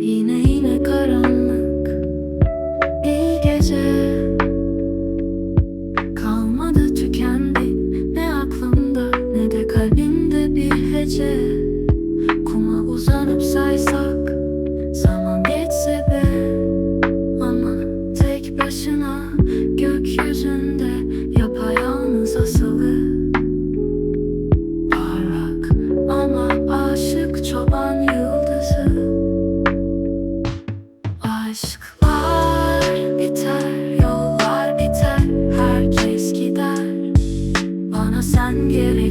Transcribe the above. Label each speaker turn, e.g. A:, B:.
A: Yine yine karanlık bir gece. Kalmadı tükendi. Ne aklımda ne de kalbimde bir hece. Aşklar biter, yollar biter Herkes gider, bana sen geri